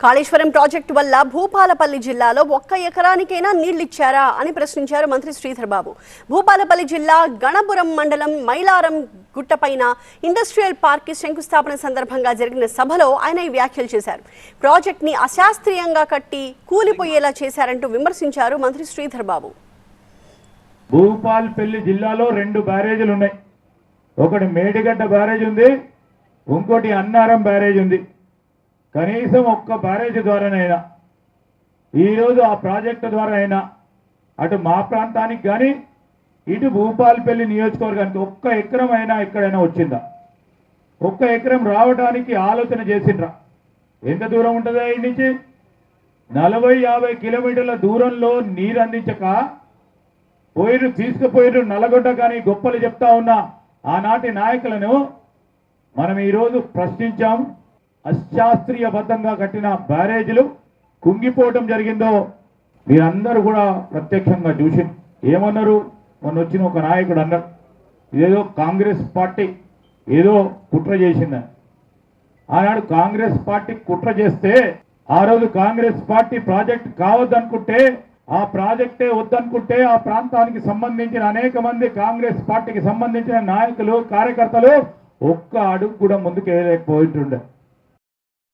Kaleshwaram project వల్ల భూపాలపల్లి జిల్లాలో ఒక్క ఎకరానికైనా నీళ్ళిచ్చారా అని ప్రశ్నించారు మంత్రి శ్రీధర్ బాబు భూపాలపల్లి జిల్లా గణపురం మండలం మైలారం గుట్టపైన ఇండస్ట్రియల్ పార్క్కి శంకుస్థాపన సందర్భంగా జరిగిన సభలో ఆయన ఈ వ్యాఖ్యలు చేశారు. ప్రాజెక్ట్ని అశాస్త్రీయంగా కట్టి కూలిపోయేలా చేశారంటూ విమర్శించారు మంత్రి శ్రీధర్ బాబు భూపాల్పల్లి జిల్లాలో రెండు బ్యారేజీలు ఉన్నాయి ఒకటి మేడిగడ్డ బ్యారేజ్ ఉంది ఇంకోటి అన్నారం బ్యారేజ్ ఉంది. కనీసం ఒక్క బ్యారేజ్ ద్వారానైనా ఈరోజు ఆ ప్రాజెక్టు ద్వారా అయినా అటు మా ప్రాంతానికి కానీ ఇటు భూపాలపల్లి నియోజకవర్గానికి ఒక్క ఎకరం అయినా ఎక్కడైనా వచ్చిందా? ఒక్క ఎకరం రావడానికి ఆలోచన చేసిండ్రా? ఎంత దూరం ఉంటుందా ఈ నుంచి? నలభై యాభై కిలోమీటర్ల దూరంలో నీరు అందించక పోయిరు తీసుకుపోయిరు నల్లగొండ కానీ గొప్పలు చెప్తా ఉన్న ఆనాటి నాయకులను మనం ఈరోజు ప్రశ్నించాం. అశాస్త్రీయబద్ధంగా కట్టిన బ్యారేజీలు కుంగిపోవటం జరిగిందో మీరందరూ కూడా ప్రత్యక్షంగా చూసి ఏమన్నారు? మొన్న వచ్చిన ఒక నాయకుడు అన్నారు ఇదేదో కాంగ్రెస్ పార్టీ ఏదో కుట్ర చేసిందని ఆనాడు కాంగ్రెస్ పార్టీ కుట్ర చేస్తే ఆ రోజు కాంగ్రెస్ పార్టీ ప్రాజెక్ట్ కావద్దనుకుంటే ఆ ప్రాజెక్టే వద్దనుకుంటే ఆ ప్రాంతానికి సంబంధించిన అనేక మంది కాంగ్రెస్ పార్టీకి సంబంధించిన నాయకులు కార్యకర్తలు ఒక్క అడుగు కూడా ముందుకు వేయలేకపోయింటుండే.